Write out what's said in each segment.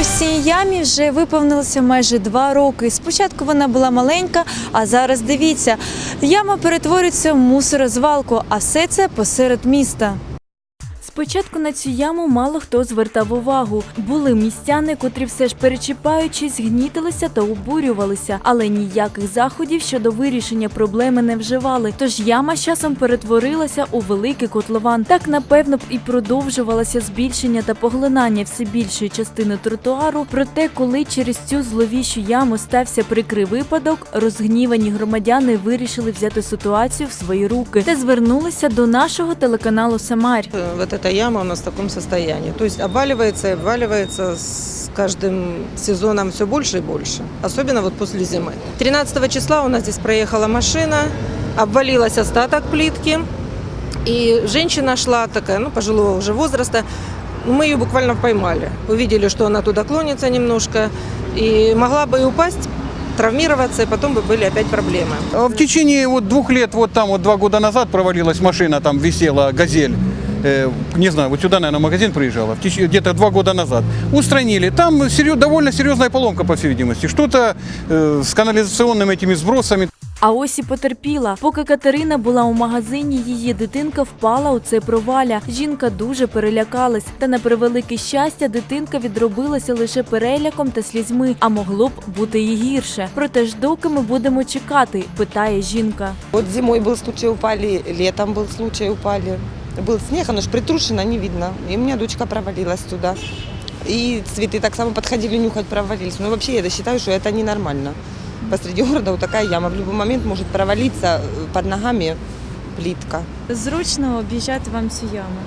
Ось цій ямі вже виповнилося майже два роки. Спочатку вона була маленька, а зараз дивіться, яма перетворюється в мусорозвалку, а все це посеред міста. Спочатку на цю яму мало хто звертав увагу. Були містяни, котрі все ж перечіпаючись, гнітилися та обурювалися, але ніяких заходів щодо вирішення проблеми не вживали. Тож яма з часом перетворилася у великий котлован. Так напевно б і продовжувалося збільшення та поглинання все більшої частини тротуару. Проте, коли через цю зловіщу яму стався прикрий випадок, розгнівані громадяни вирішили взяти ситуацію в свої руки та звернулися до нашого телеканалу Самарь. Э, Вот эта яма у нас в таком состоянии. То есть обваливается и обваливается с каждым сезоном все больше и больше. Особенно вот после зимы. 13 числа у нас здесь проехала машина, обвалилась остаток плитки. И женщина шла такая, ну, пожилого уже возраста. Мы ее буквально поймали. Увидели, что она туда клонится немножко. И могла бы и упасть, травмироваться, и потом бы были опять проблемы. А В течение вот двух лет, вот там вот два года назад провалилась машина, там висела «Газель». Э, не знаю, вот сюда, наверное, в магазин приезжала, в теч- где-то два года назад. Устранили. Там серьё- довольно серьезная поломка, по всей видимости. Что-то э, с канализационными этими сбросами. А ось і потерпіла. Поки Катерина була у магазині, її дитинка впала у це проваля. Жінка дуже перелякалась. Та на превелике щастя, дитинка відробилася лише переляком та слізьми, а могло б бути і гірше. Проте ж доки ми будемо чекати, питає жінка. Вот зимой был случай упали, летом был случай упали. Был снег, оно ж притрушено, не видно. И у меня дочка провалилась туда. И цветы так само подходили нюхать, провалились. Но вообще я считаю, что это ненормально. Посреди города вот такая яма. В любой момент может провалиться э, под ногами плитка. Зручно об'їжджати вам цю яму.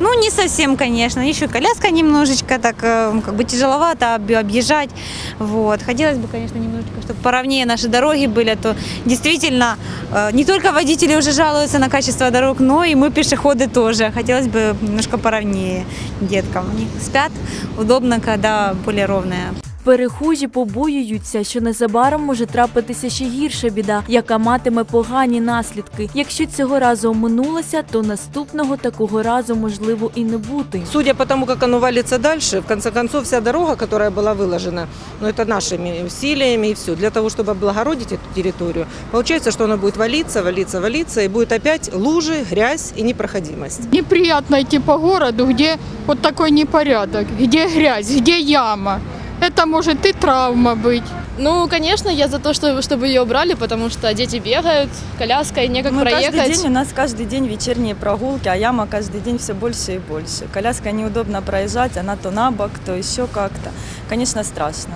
Ну, не совсем, конечно. Еще коляска немножечко так э, как бы тяжеловато об- объезжать. Вот. Хотелось бы, конечно, немножечко, чтобы поровнее наши дороги были. а То действительно э, не только водители уже жалуются на качество дорог, но и мы пешеходы тоже. Хотелось бы немножко поровнее деткам. Они спят удобно, когда более ровная Перехожі побоюються, що незабаром може трапитися ще гірша біда, яка матиме погані наслідки. Якщо цього разу оминулося, то наступного такого разу можливо і не бути. Судя по тому, как оно валится дальше, в конце концов, вся дорога, которая была выложена, ну, это нашими усилиями и все, для того, чтобы облагородить эту территорию, получается, что она будет валиться, валиться, валиться, и будет опять лужи, грязь и непроходимость. Неприятно идти по городу, где вот такой непорядок, где грязь, где яма. Это может и травма быть. Ну, конечно, я за то, что, чтобы ее убрали, потому что дети бегают, коляска, и некак Ну, проехать. каждый день у нас каждый день вечерние прогулки, а яма каждый день все больше и больше. Коляска неудобно проезжать, она то на бок, то еще как-то. Конечно, страшно.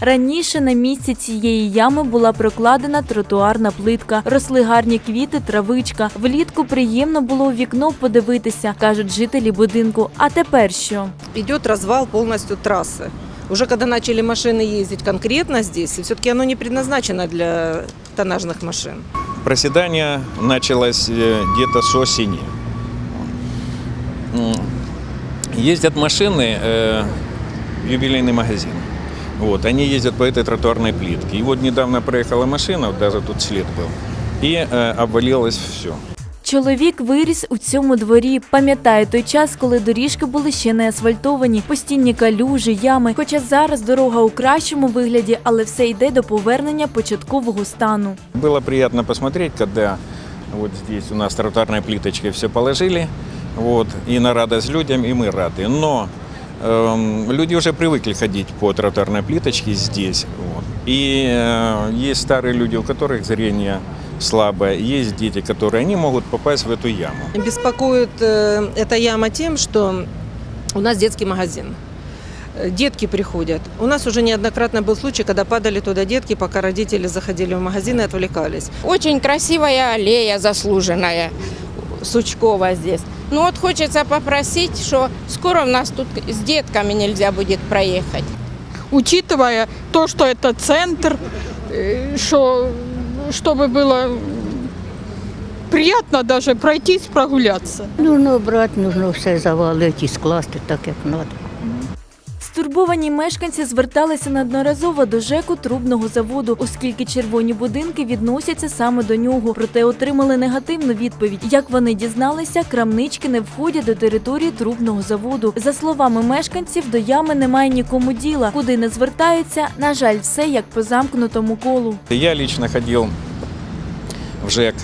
Раніше на місці цієї ями була прокладена тротуарна плитка, росли гарні квіти, травичка. Влітку приємно було у вікно подивитися, кажуть жителі будинку. А тепер що? Идет развал полностью трассы. Уже когда начали машины ездить конкретно здесь, все-таки оно не предназначено для тоннажных машин. Проседание началось э, где-то с осени. Ездят машины э, в юбилейный магазин. Вот, они ездят по этой тротуарной плитке. И вот недавно проехала машина, даже тут след был, и э, обвалилось все. Чоловік виріс у цьому дворі. Пам'ятає той час, коли доріжки були ще не асфальтовані, постійні калюжі, ями. Хоча зараз дорога у кращому вигляді, але все йде до повернення початкового стану. Было приятно посмотреть, когда вот здесь у нас тротуарной плиточкой все положили, вот, и на радость людям, и мы рады. Но эм, люди уже привыкли ходить по тротуарной плиточке здесь. Вот. И э, есть старые люди, у которых зрение Слабое, есть дети, которые не могут попасть в эту яму. Беспокоит э, эта яма тем, что у нас детский магазин. Детки приходят. У нас уже неоднократно был случай, когда падали туда детки, пока родители заходили в магазин и отвлекались. Очень красивая аллея заслуженная, Сучкова здесь. Ну вот хочется попросить, что скоро у нас тут с детками нельзя будет проехать. Учитывая то, что это центр, э, что, чтобы было приятно даже пройтись, прогуляться. Нужно обрати, нужно все завалити і скласти так, як треба. Стурбовані мешканці зверталися неодноразово до ЖЕКу трубного заводу, оскільки червоні будинки відносяться саме до нього. Проте отримали негативну відповідь. Як вони дізналися, крамнички не входять до території трубного заводу. За словами мешканців, до ями немає нікому діла. Куди не звертаються, на жаль, все як по замкнутому колу. Я лично ходил в ЖЭК,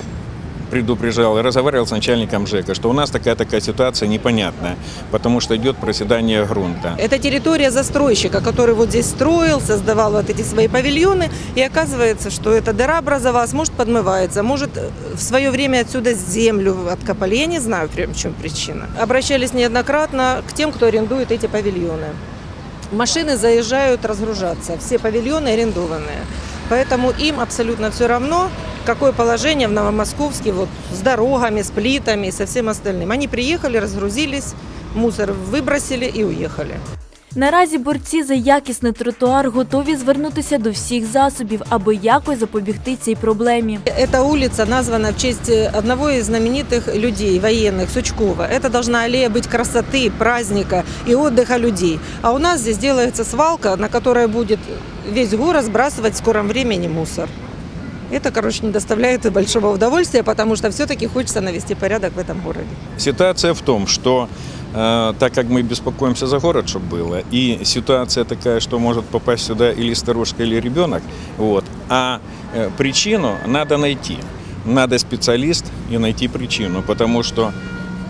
предупреждал и разговаривал с начальником ЖЭКа, что у нас такая-такая ситуация непонятная, потому что идет проседание грунта. Это территория застройщика, который вот здесь строил, создавал вот эти свои павильоны. И оказывается, что эта дыра образовалась, может подмывается, может э, в свое время отсюда землю откопали. Я не знаю, в чем причина. Обращались неоднократно к тем, кто арендует эти павильоны. Машины заезжают разгружаться, все павильоны арендованные. Поэтому им абсолютно все равно, какое положение в Новомосковске вот, с дорогами, с плитами и со всем остальным. Они приехали, разгрузились, мусор выбросили и уехали. Наразі борці за якісний тротуар готові звернутися до всіх засобів, аби якось запобігти цій проблемі. Эта улица названа в честь одного из знаменитых людей, военных, Сучкова. Это должна аллея быть красоты, праздника и отдыха людей. А у нас здесь делается свалка, на которой будет весь город сбрасывать в скором времени мусор. Это, короче, не доставляет большого удовольствия, потому что все-таки хочется навести порядок в этом городе. Ситуация в том, что э, так как мы беспокоимся за город, чтобы было, и ситуация такая, что может попасть сюда или старушка, или ребенок, вот, а э, причину надо найти. Надо специалист и найти причину, потому что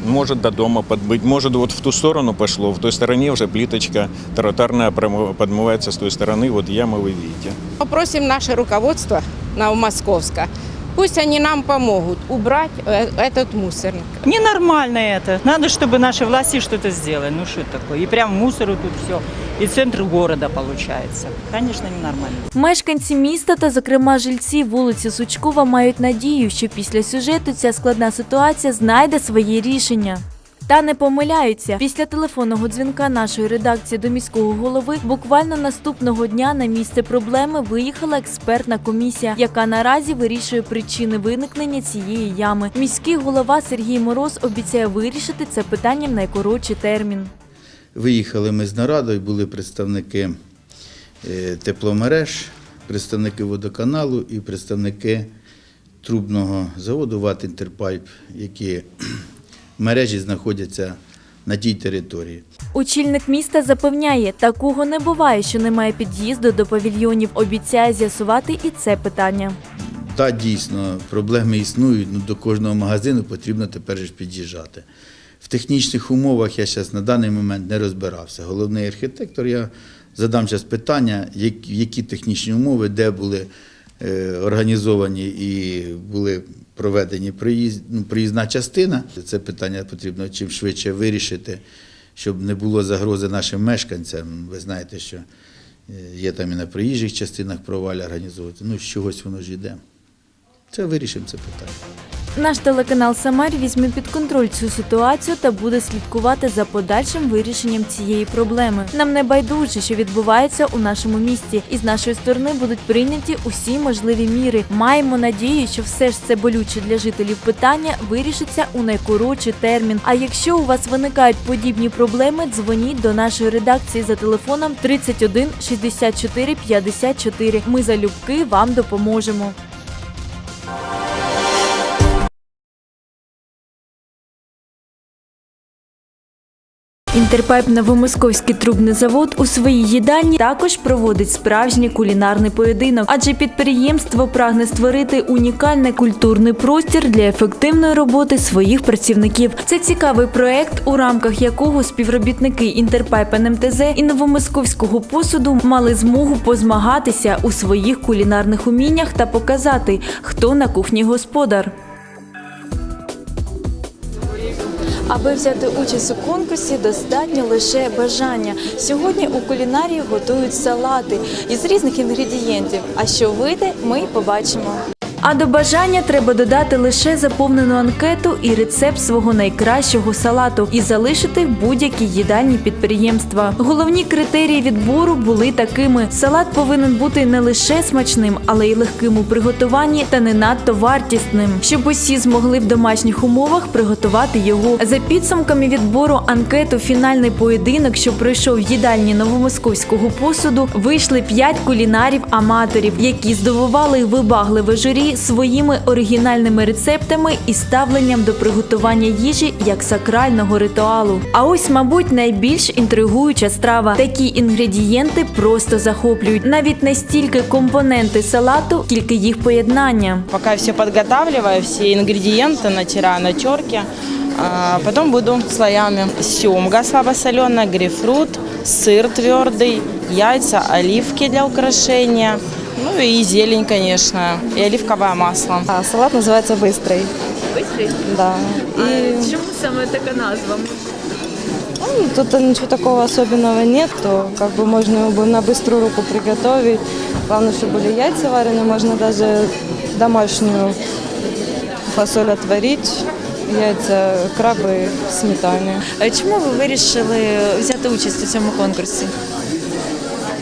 может до дома подбыть, может вот в ту сторону пошло, в той стороне уже плиточка тротуарная промы- подмывается с той стороны, вот ямы вы видите. Попросим наше руководство Новомосковска, пусть они нам помогут убрать э, этот мусорник. Ненормально это. Надо, чтобы наши власти что-то сделали. Ну что это такое? И прям мусору тут все. И центр города получается. Конечно, ненормально. Мешканці міста та, зокрема, жильці вулиці Сучкова мають надію, що після сюжету ця складна ситуація знайде своє рішення. Та не помиляються. Після телефонного дзвінка нашої редакції до міського голови буквально наступного дня на місце проблеми виїхала експертна комісія, яка наразі вирішує причини виникнення цієї ями. Міський голова Сергій Мороз обіцяє вирішити це питання в найкоротший термін. Виїхали ми з нарадою, були представники е, тепломереж, представники водоканалу і представники трубного заводу ВАТ «Інтерпайп», які мережі знаходяться на тій території. Очільник міста запевняє, такого не буває, що немає під'їзду до павільйонів. Обіцяє з'ясувати і це питання. Та дійсно проблеми існують, ну до кожного магазину потрібно тепер ж під'їжджати. В технічних умовах я зараз на даний момент не розбирався. Головний архітектор, я задам зараз питання, які технічні умови, де були е, організовані і були проведені приїзд, ну, приїзна частина. Це питання потрібно чим швидше вирішити, щоб не було загрози нашим мешканцям. Ви знаєте, що е, є там і на приїжджих частинах провалі організовувати. Ну, з чогось воно ж йде. Це вирішимо це питання. Наш телеканал Самар візьме під контроль цю ситуацію та буде слідкувати за подальшим вирішенням цієї проблеми. Нам не байдуже, що відбувається у нашому місті, і з нашої сторони будуть прийняті усі можливі міри. Маємо надію, що все ж це болюче для жителів питання вирішиться у найкоротший термін. А якщо у вас виникають подібні проблеми, дзвоніть до нашої редакції за телефоном 31 64 54. Ми залюбки вам допоможемо. Інтерпайп Новомосковський трубний завод у своїй їдальні також проводить справжній кулінарний поєдинок, адже підприємство прагне створити унікальний культурний простір для ефективної роботи своїх працівників. Це цікавий проект, у рамках якого співробітники Інтерпайп НМТЗ і Новомосковського посуду мали змогу позмагатися у своїх кулінарних уміннях та показати, хто на кухні господар. Аби взяти участь у конкурсі, достатньо лише бажання. Сьогодні у кулінарії готують салати із різних інгредієнтів. А що вийде, ми побачимо. А до бажання треба додати лише заповнену анкету і рецепт свого найкращого салату і залишити в будь-якій їдальні підприємства. Головні критерії відбору були такими: салат повинен бути не лише смачним, але й легким у приготуванні та не надто вартісним, щоб усі змогли в домашніх умовах приготувати його. За підсумками відбору анкету фінальний поєдинок, що пройшов в їдальні новомосковського посуду, вийшли п'ять кулінарів-аматорів, які здивували вибагливе журі своїми оригінальними рецептами і ставленням до приготування їжі як сакрального ритуалу. А ось, мабуть, найбільш інтригуюча страва. Такі інгредієнти просто захоплюють. Навіть не стільки компоненти салату, тільки їх поєднання. Пока все подготавливаю, все ингредиенты натираю на терке. А потом буду слоями. Семга слабосоленая, грейпфрут, сыр твердый, яйца, оливки для украшения. Ну и зелень, конечно, и оливковое масло. А салат называется быстрый. Бистрий? Да. И чому саме така назва? ну, тут ничего такого особенного нет, то как бы можно его бы на быструю руку приготовить. Главное, чтобы были яйца вареные, можно даже домашнюю фасоль отварить, яйца, краби, сметане. Чому ви вирішили взяти участь у цьому конкурсі?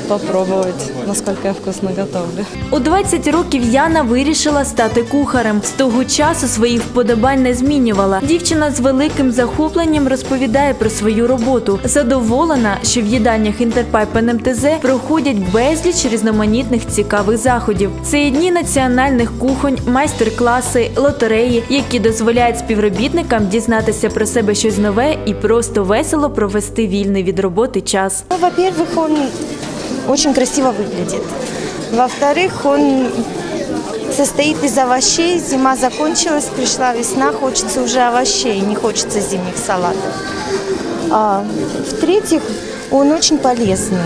Попробовать, насколько я вкусно готовлю. У 20 років Яна вирішила стати кухарем. З того часу своїх вподобань не змінювала. Дівчина з великим захопленням розповідає про свою роботу. Задоволена, що в їдальнях Інтерпайп НМТЗ проходять безліч різноманітних цікавих заходів. Це і дні національних кухонь, майстер-класи, лотереї, які дозволяють співробітникам дізнатися про себе щось нове і просто весело провести вільний від роботи час. Ну, во-первых, он очень красиво выглядит. Во-вторых, он состоит из овощей. Зима закончилась, пришла весна, хочется уже овощей, не хочется зимних салатов. А, в-третьих, он очень полезный.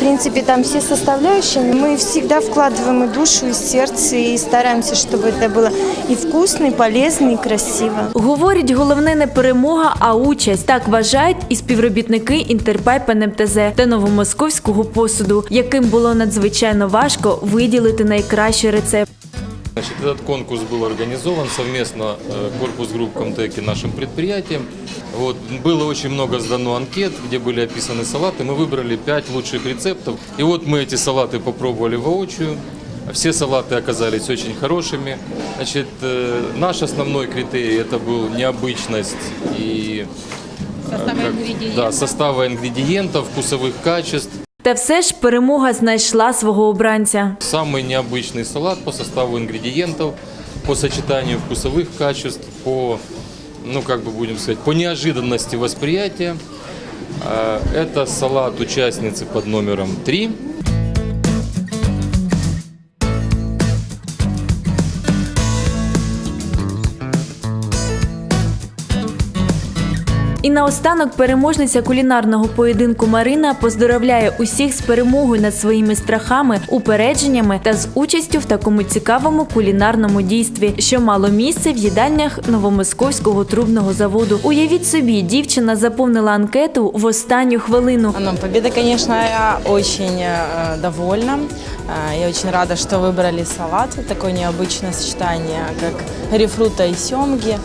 В принципе, там все составляющие. Мы всегда вкладываем и душу, и сердце, и стараемся, чтобы это было и вкусно, и полезно, и красиво. Говорять, головне не перемога, а участь. Так вважають і співробітники Інтерпайп НМТЗ та новомосковського посуду, яким було надзвичайно важко виділити найкращий рецепт. Значит, этот конкурс был организован совместно э, корпус групп Комтек и нашим предприятием. Вот, было очень много сдано анкет, где были описаны салаты. Мы выбрали 5 лучших рецептов. И вот мы эти салаты попробовали воочию. Все салаты оказались очень хорошими. Значит, э, наш основной критерий это был необычность и э, как- да, состава ингредиентов, вкусовых качеств. Та все ж перемога знайшла свого обранця. Самый необычный салат по составу ингредиентов, по сочетанию вкусовых качеств, по, ну как бы будем сказать, по неожиданности восприятия. Э, Это салат участницы под номером 3. І наостанок переможниця кулінарного поєдинку Марина поздоровляє усіх з перемогою над своїми страхами, упередженнями та з участю в такому цікавому кулінарному дійстві, що мало місце в їдальнях новомосковського трубного заводу. Уявіть собі, дівчина заповнила анкету в останню хвилину. Ну, победа, конечно, я очень э, довольна. Э, Я очень рада, что выбрали салат. Такое необычное сочетание, как грейпфрута и семги.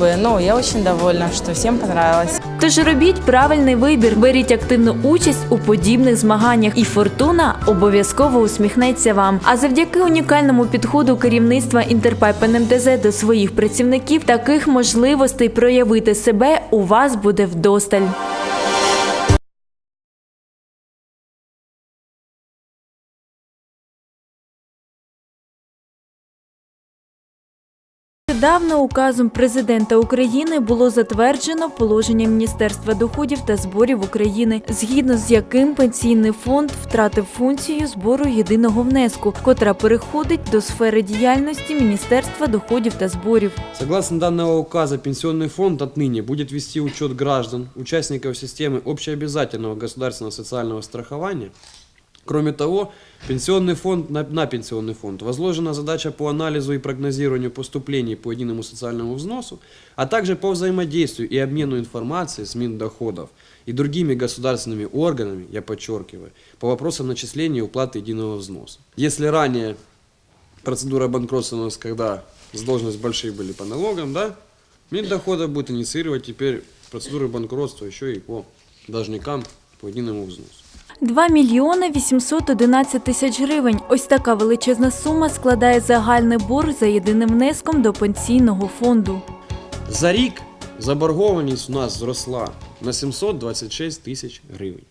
Бы, ну, я очень довольна, что всем понравилось. Тож робіть правильний вибір, беріть активну участь у подібних змаганнях, і фортуна обов'язково усміхнеться вам. А завдяки унікальному підходу керівництва Інтерпайп НМТЗ до своїх працівників таких можливостей проявити себе у вас буде вдосталь. Нещодавно указом президента України було затверджено положення Міністерства доходів та зборів України, згідно з яким пенсійний фонд втратив функцію збору єдиного внеску, котра переходить до сфери діяльності Міністерства доходів та зборів. Согласно данного указа, Пенсионный фонд отныне будет вести учет граждан, участников системы общеобязательного государственного социального страхования. Кроме того, пенсионный фонд, на, на пенсионный фонд возложена задача по анализу и прогнозированию поступлений по единому социальному взносу, а также по взаимодействию и обмену информацией с Миндоходов и другими государственными органами, я подчеркиваю, по вопросам начисления и уплаты единого взноса. Если ранее процедура банкротства у нас, когда задолженность большие были по налогам, да? Миндохода будет инициировать теперь процедуры банкротства еще и по должникам по единому взносу. 2 мільйони 811 тисяч гривень. Ось така величезна сума складає загальний борг за єдиним внеском до пенсійного фонду. За рік заборгованість у нас зросла на 726 тисяч гривень.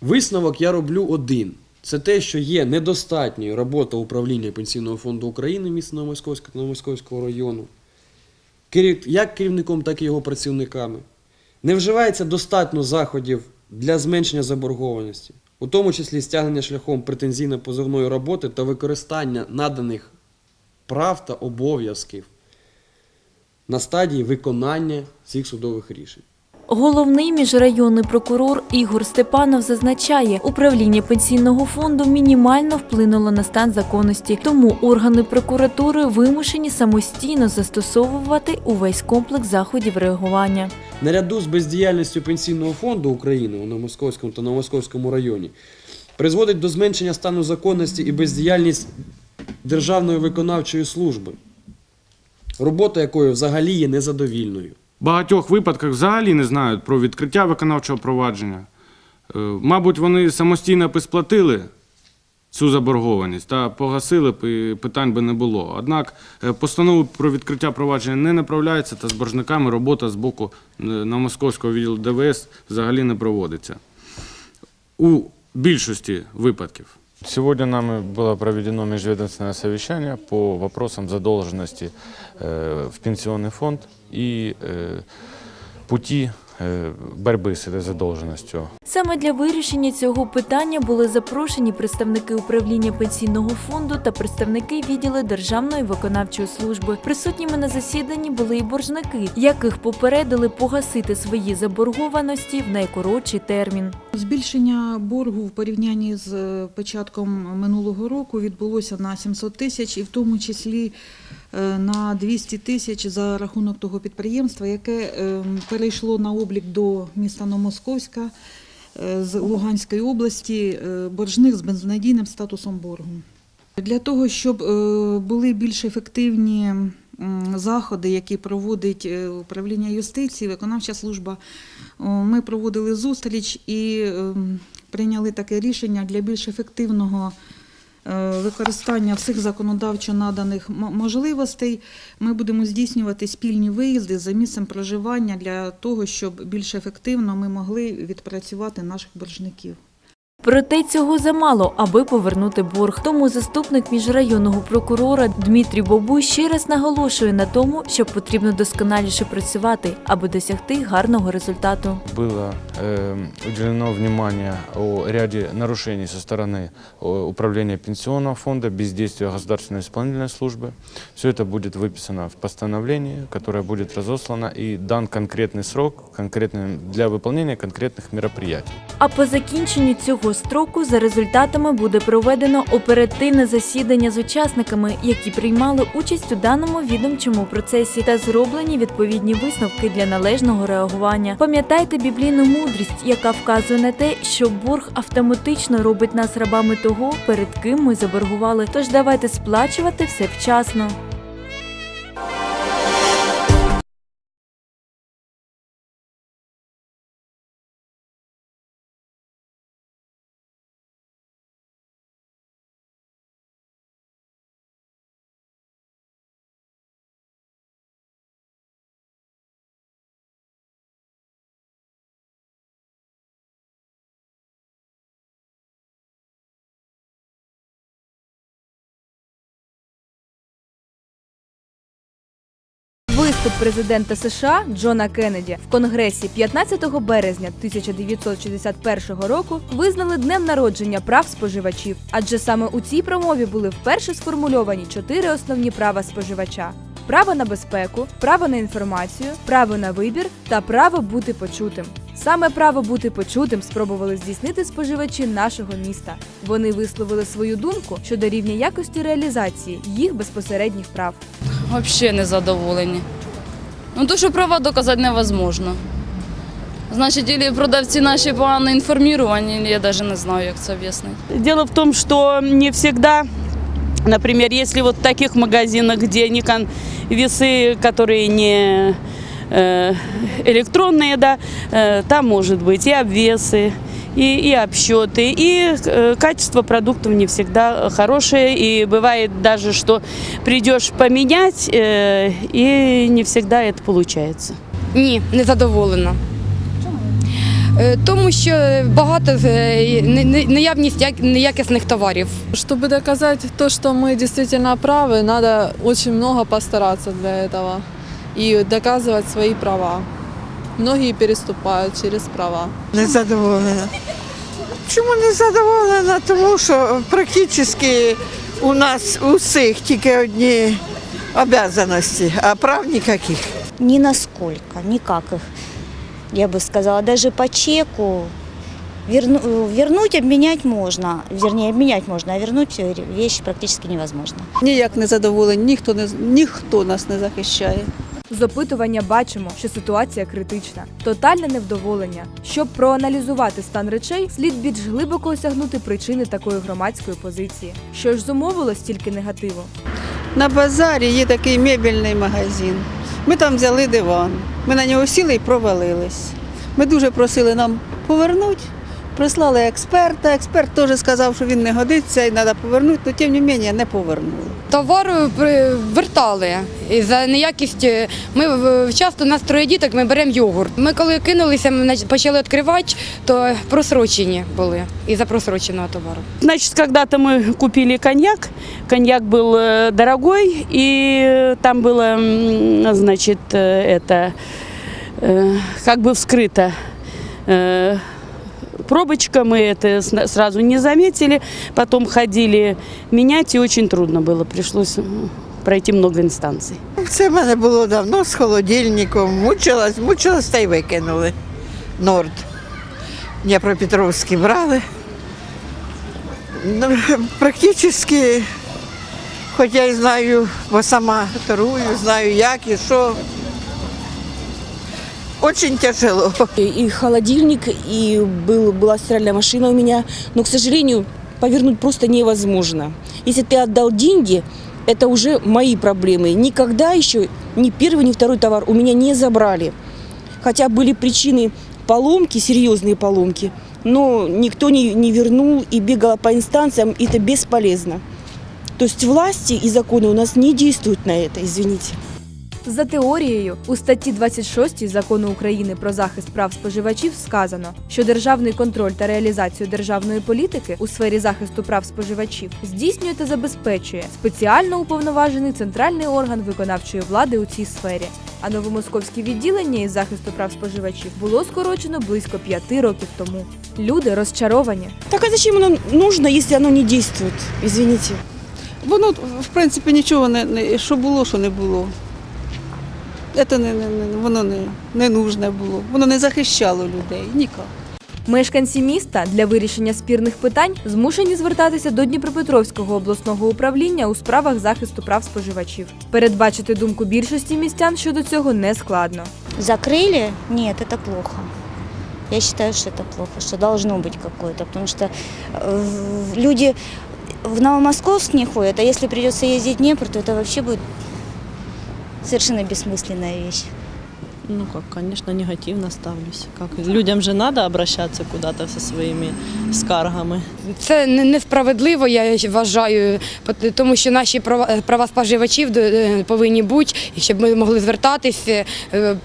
Висновок я роблю один. Це те, що є недостатньою робота управління Пенсійного фонду України міста Новомосковського району, як керівником, так і його працівниками. Не вживається достатньо заходів для зменшення заборгованості, у тому числі стягнення шляхом претензійно-позовної роботи та використання наданих прав та обов'язків на стадії виконання цих судових рішень. Головний міжрайонний прокурор Ігор Степанов зазначає, управління пенсійного фонду мінімально вплинуло на стан законності, тому органи прокуратури вимушені самостійно застосовувати увесь комплекс заходів реагування. Наряду з бездіяльністю Пенсійного фонду України у Новомосковському та Новомосковському районі призводить до зменшення стану законності і бездіяльність Державної виконавчої служби, робота якої взагалі є незадовільною. Багатьох випадках взагалі не знають про відкриття виконавчого провадження. Е, Мабуть, вони самостійно б сплатили цю заборгованість та погасили б і питань би не було. Однак е, постанови про відкриття провадження не направляються та з боржниками робота з боку е, на московського відділу ДВС взагалі не проводиться. У більшості випадків. Сегодня нами было проведено межведомственное совещание по вопросам задолженности э, в пенсионный фонд и э, пути э, борьбы с этой задолженностью. Саме для вирішення цього питання були запрошені представники управління пенсійного фонду та представники відділу Державної виконавчої служби. Присутніми на засіданні були і боржники, яких попередили погасити свої заборгованості в найкоротший термін. Збільшення боргу в порівнянні з е, початком минулого року відбулося на 700 тисяч, і в тому числі е, на 200 тисяч за рахунок того підприємства, яке е, перейшло на облік до міста Новомосковська е, з Луганської області, е, боржник з безнадійним статусом боргу. Для того, щоб е, були більш ефективні заходи, які проводить е, управління юстиції, виконавча служба, ми проводили зустріч і ем, прийняли таке рішення для більш ефективного е, використання всіх законодавчо наданих можливостей. Ми будемо здійснювати спільні виїзди за місцем проживання для того, щоб більш ефективно ми могли відпрацювати наших боржників. Проте цього замало, аби повернути борг. Тому заступник міжрайонного прокурора Дмитрій Бобуй ще раз наголошує на тому, що потрібно досконаліше працювати, аби досягти гарного результату. Было э, уделено внимание о ряде нарушений со стороны э, управления пенсионного фонда, бездействия государственной исполнительной службы. Все это будет выписано в постановлении, которое будет разослано и дан конкретный срок конкретный, для выполнения конкретных мероприятий. А по закінченню цього строку за результатами буде проведено оперативне засідання з учасниками, які приймали участь у даному відомчому процесі, та зроблені відповідні висновки для належного реагування. Пам'ятайте біблійну мудрість, яка вказує на те, що борг автоматично робить нас рабами того, перед ким ми заборгували. Тож давайте сплачувати все вчасно. Виступ президента США Джона Кеннеді в Конгресі 15 березня 1961 року визнали днем народження прав споживачів, адже саме у цій промові були вперше сформульовані чотири основні права споживача: право на безпеку, право на інформацію, право на вибір та право бути почутим. Саме право бути почутим спробували здійснити споживачі нашого міста. Вони висловили свою думку щодо рівня якості реалізації їх безпосередніх прав. Вообще не задоволені. Ну, то, що права доказати невозможно. Значить, или продавці наші погано інформовані, или я навіть не знаю, як це об'яснити. Дело в том, что не всегда, например, если вот в таких магазинах, где не кон- весы, которые не э, электронные, да, э, там может быть и обвесы, и, и обсчеты, и э, качество продуктов не всегда хорошее, и бывает даже, что придешь поменять, э, и не всегда это получается. Ні, не задоволена. Чому? Тому що багато е, не- не- наявність як- неякісних товарів. Чтобы доказать то, что мы действительно правы, надо очень много постараться для этого и доказывать свои права. Многие переступают через права. Не задоволена. Чому не задоволена? Тому що практично у нас у всіх тільки одні обов'язаності, а прав ніяких. Ни насколько, никак их, я бы сказала. Даже по чеку верну- э, вернуть, обменять можно. Вернее, обменять можно, а вернуть э, вещь практически невозможно. Ніяк не задоволені, ніхто не ніхто нас не захищає. З опитування бачимо, що ситуація критична, тотальне невдоволення. Щоб проаналізувати стан речей, слід більш глибоко осягнути причини такої громадської позиції. Що ж зумовило стільки негативу? На базарі є такий мебельний магазин. Ми там взяли диван. Ми на нього сіли і провалились. Ми дуже просили нам повернути. Прислали експерта. Експерт теж сказав, що він не годиться і треба повернути, але тим не менше не повернули. Товар при- вертали. І за неякість е, ми в- часто нас троє діток, ми беремо йогурт. Ми коли кинулися, ми нач- почали відкривати, то просрочені були із-за просроченого товару. Значит, когда-то мы купили коньяк. Коньяк был э, дорогой, и там было, м, значит, э, это э, как бы вскрыто э, пробочка, мы это сна- сразу не заметили, потом ходили менять, и очень трудно было, пришлось м, пройти много інстанцій. Це в мене було давно з холодильником. Мучилась, мучилась та й викинули. Норд. Дніпропетровський брали. Ну, практично, хоч я і знаю, бо сама торгую, знаю як і що. Очень тяжело. И холодильник, и был, была стиральная машина у меня. Но, к сожалению, повернуть просто невозможно. Если ты отдал деньги, это уже мои проблемы. Никогда еще ни первый, ни второй товар у меня не забрали. Хотя были причины поломки, серьезные поломки, но никто не, не вернул и бегала по инстанциям, и это бесполезно. То есть власти и законы у нас не действуют на это, извините. За теорією, у статті 26 закону України про захист прав споживачів сказано, що державний контроль та реалізацію державної політики у сфері захисту прав споживачів здійснює та забезпечує спеціально уповноважений центральний орган виконавчої влади у цій сфері. А новомосковське відділення із захисту прав споживачів було скорочено близько п'яти років тому. Люди розчаровані. Так а зачем оно нужно, если оно не действует? Извините. Воно, в принципі, нічого не, не що було, що не було. Це не, не, не, воно не, не нужне було. Воно не захищало людей. Ніяк. Мешканці міста для вирішення спірних питань змушені звертатися до Дніпропетровського обласного управління у справах захисту прав споживачів. Передбачити думку більшості містян щодо цього не складно. Закрыли? Нет, это плохо. Я считаю, что это плохо, что должно быть какое-то, потому что э, люди в Новомосковск не ходят, а если придется ездить в Днепр, то это вообще будет совершенно бессмысленная вещь. Ну как, конечно, негативно ставлюсь. Как людям же надо обращаться куда-то со своими скаргами. Це не- несправедливо, я вважаю, пот- тому що наші права, права споживачів е, повинні бути, і щоб ми могли звертатися, е,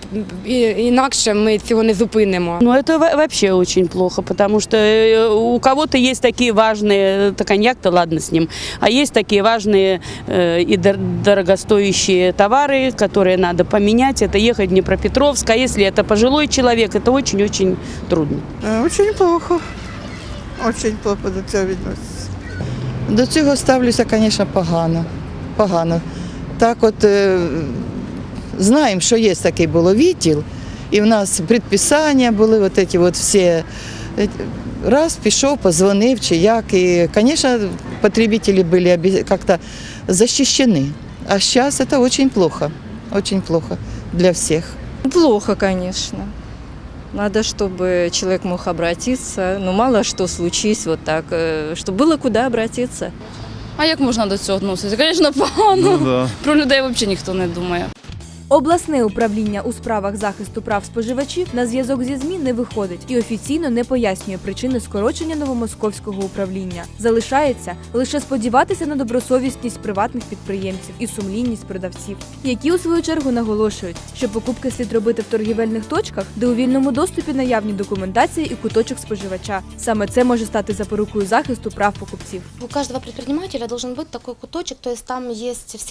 і- інакше ми цього не зупинимо. Ну, это во- вообще очень плохо, потому что э, у кого-то есть такие важные, это коньяк-то ладно с ним, а есть такие важные э, и дор- дорогостоящие товары, которые надо поменять. Это ехать в Днепропетровск, а если это пожилой человек, это очень-очень трудно. Е, Очень плохо. Очень плохо до цього відноситься. До цього ставлюся, звісно, погано. Погано. Так от е, знаємо, що є такий було відділ, і в нас предписання були, от ці от всі. Раз пішов, позвонив чи як. І, звісно, потребителі були как-то защищені. А зараз це дуже плохо. Очень плохо для всіх. Плохо, конечно. Надо, чтобы человек мог обратиться. Ну, мало что случись вот так, э, чтобы было куда обратиться. А як можна до цього відноситися? Звісно, погано. Ну, да. Про людей взагалі ніхто не думає. Обласне управління у справах захисту прав споживачів на зв'язок зі ЗМІ не виходить і офіційно не пояснює причини скорочення новомосковського управління. Залишається лише сподіватися на добросовісність приватних підприємців і сумлінність продавців, які у свою чергу наголошують, що покупки слід робити в торгівельних точках, де у вільному доступі наявні документація і куточок споживача. Саме це може стати запорукою захисту прав покупців. У каждого предпринимателя должен быть такой куточек, то там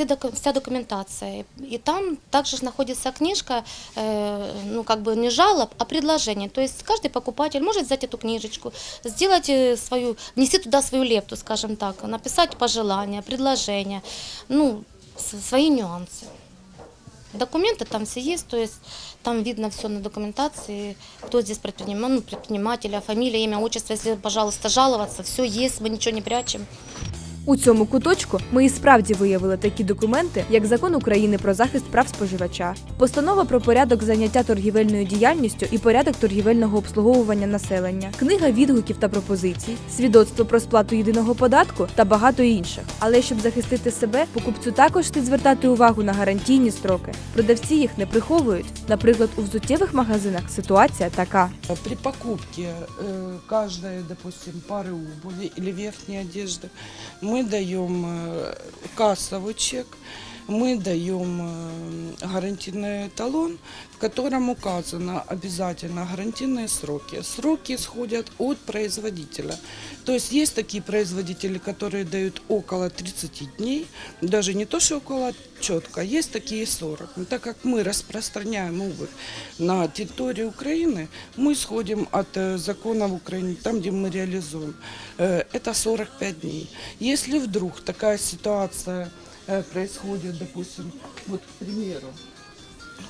доку- вся документация. И там также находится книжка, э, ну как бы не жалоб, а предложений. То есть каждый покупатель может взять эту книжечку, сделать э, свою, внести туда свою лепту, скажем так, написать пожелания, предложения, ну, свои нюансы. Документы там все есть, то есть там видно все на документации, кто здесь предприниматель, ну, предпринимателя, фамилия, имя, отчество, если, пожалуйста, жаловаться, все есть, мы ничего не прячем. У цьому куточку ми і справді виявили такі документи, як закон України про захист прав споживача, постанова про порядок заняття торгівельною діяльністю і порядок торгівельного обслуговування населення, книга відгуків та пропозицій, свідоцтво про сплату єдиного податку та багато інших. Але щоб захистити себе, покупцю також слід звертати увагу на гарантійні строки. Продавці їх не приховують. Наприклад, у взуттєвих магазинах ситуація така. При покупке э, каждой, допустим, пары обуви или верхней одежды мы даем э, кассовый чек, мы даем э, гарантийный талон, в котором указано обязательно гарантийные сроки. Сроки исходят от производителя. То есть есть такие производители, которые дают около 30 дней, даже не то, что около четко, есть такие 40. Но так как мы распространяем обувь на территории Украины, мы исходим от э, законов Украины, там, где мы реализуем. Э, Это 45 дней. Если вдруг такая ситуация происходит, допустим, вот, к примеру,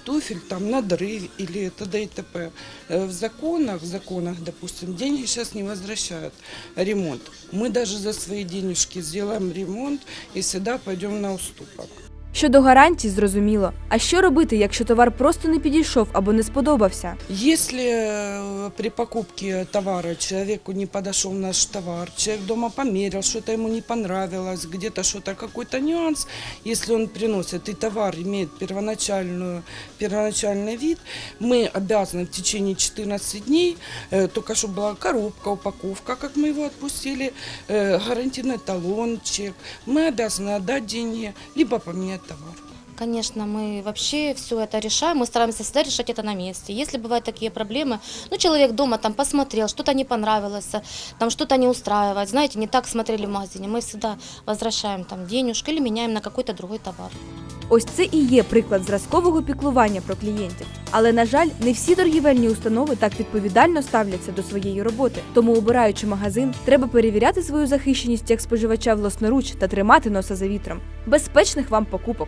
туфель, там надрыв или т.д. и т.п. Э, В законах, в законах, допустим, деньги сейчас не возвращают ремонт. Мы даже за свои денежки сделаем ремонт и всегда пойдем на уступок. Щодо гарантій, зрозуміло. А що робити, якщо товар просто не підійшов або не сподобався? Если э, при покупке товара человеку не подошел наш товар, человек дома померил, что-то ему не понравилось, где-то что-то, какой-то нюанс, если он приносит и товар имеет первоначальную, первоначальный вид, мы обязаны в течение 14 дней, э, только чтобы была коробка, упаковка, как мы его отпустили, э, гарантийный талон, чек, мы обязаны отдать деньги, либо поменять товар. Конечно, мы вообще все это решаем, мы стараемся всегда решать это на месте. Если бывают такие проблемы, ну, человек дома там посмотрел, что-то не понравилось, там что-то не устраивает, знаете, не так смотрели в магазине, мы всегда возвращаем там денежку или меняем на какой-то другой товар. Ось це і є приклад зразкового піклування про клієнтів. Але на жаль, не всі торгівельні установи так відповідально ставляться до своєї роботи. Тому, обираючи магазин, треба перевіряти свою захищеність як споживача власноруч та тримати носа за вітром. Безпечних вам покупок!